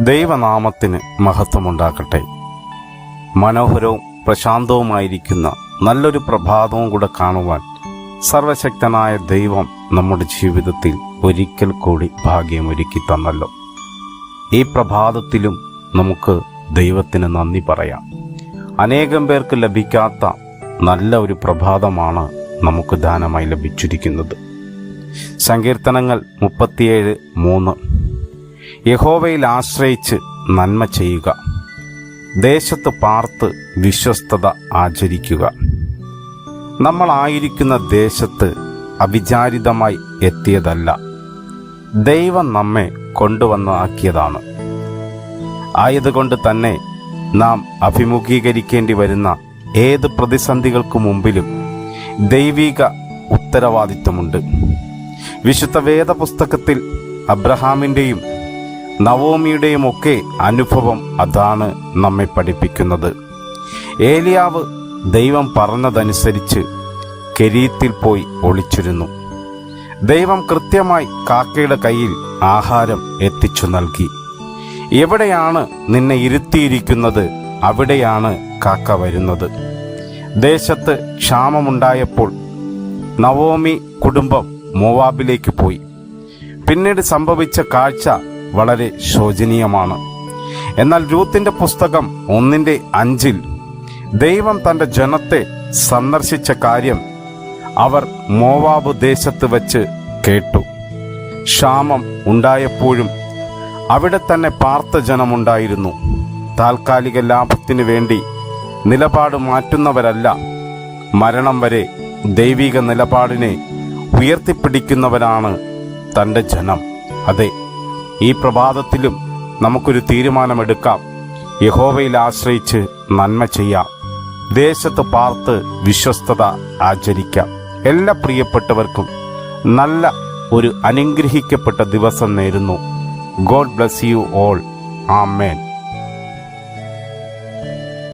ദൈവനാമത്തിന് മഹത്വമുണ്ടാക്കട്ടെ മനോഹരവും പ്രശാന്തവുമായിരിക്കുന്ന നല്ലൊരു പ്രഭാതവും കൂടെ കാണുവാൻ സർവശക്തനായ ദൈവം നമ്മുടെ ജീവിതത്തിൽ ഒരിക്കൽ കൂടി ഭാഗ്യമൊരുക്കി തന്നല്ലോ. ഈ പ്രഭാതത്തിലും നമുക്ക് ദൈവത്തിന് നന്ദി പറയാം. അനേകം പേർക്ക് ലഭിക്കാത്ത നല്ല ഒരു പ്രഭാതമാണ് നമുക്ക് ദാനമായി ലഭിച്ചിരിക്കുന്നത്. സങ്കീർത്തനങ്ങൾ മുപ്പത്തിയേഴ് മൂന്ന്. യഹോവയിൽ ആശ്രയിച്ച് നന്മ ചെയ്യുക. ദേശത്ത് പാർത്ത് വിശ്വസ്തത ആചരിക്കുക. നമ്മളായിരിക്കുന്ന ദേശത്ത് അവിചാരിതമായി എത്തിയതല്ല. ദൈവം നമ്മെ കൊണ്ടുവന്നാക്കിയതാണ് ആയതുകൊണ്ട് തന്നെ നാം അഭിമുഖീകരിക്കേണ്ടി വരുന്ന ഏത് പ്രതിസന്ധികൾക്കു മുമ്പിലും ദൈവിക ഉത്തരവാദിത്വമുണ്ട്. വിശുദ്ധ വേദപുസ്തകത്തിൽ അബ്രഹാമിന്റെയും നവോമിയുടെയും ഒക്കെ അനുഭവം അതാണ് നമ്മെ പഠിപ്പിക്കുന്നത്. ഏലിയാവ് ദൈവം പറഞ്ഞതനുസരിച്ച് കെരീത്തിൽ പോയി ഒളിച്ചിരുന്നു. ദൈവം കൃത്യമായി കാക്കയുടെ കയ്യിൽ ആഹാരം എത്തിച്ചു നൽകി. എവിടെയാണ് നിന്നെ ഇരുത്തിയിരിക്കുന്നത്? അവിടെയാണ് കാക്ക വരുന്നത്. ദേശത്ത് ക്ഷാമമുണ്ടായപ്പോൾ നവോമി കുടുംബം മോവാബിലേക്ക് പോയി. പിന്നീട് സംഭവിച്ച കാഴ്ച വളരെ ശോചനീയമാണ്. എന്നാൽ രൂത്തിന്റെ പുസ്തകം ഒന്നിന്റെ അഞ്ചിൽ ദൈവം തന്റെ ജനത്തെ സന്ദർശിച്ച കാര്യം അവർ മോവാബ് ദേശത്ത് വച്ച് കേട്ടു. ക്ഷാമം ഉണ്ടായപ്പോഴും അവിടെ തന്നെ പാർത്ത ജനമുണ്ടായിരുന്നു. താൽക്കാലിക ലാഭത്തിനു വേണ്ടി നിലപാട് മാറ്റുന്നവരല്ല. മരണം വരെ ദൈവിക നിലപാടിനെ ഉയർത്തിപ്പിടിക്കുന്നവരാണ് തന്റെ ജനം. അതെ ഈ പ്രഭാതത്തിലും നമുക്കൊരു തീരുമാനമെടുക്കാം. യഹോവയിൽ ആശ്രയിച്ച് നന്മ ചെയ്യാം. ദേശത്ത് പാർത്ത് വിശ്വസ്തത ആചരിക്കാം. എല്ലാ പ്രിയപ്പെട്ടവർക്കും നല്ല ഒരു അനുഗ്രഹിക്കപ്പെട്ട ദിവസം നേരുന്നു. God bless you all. Amen.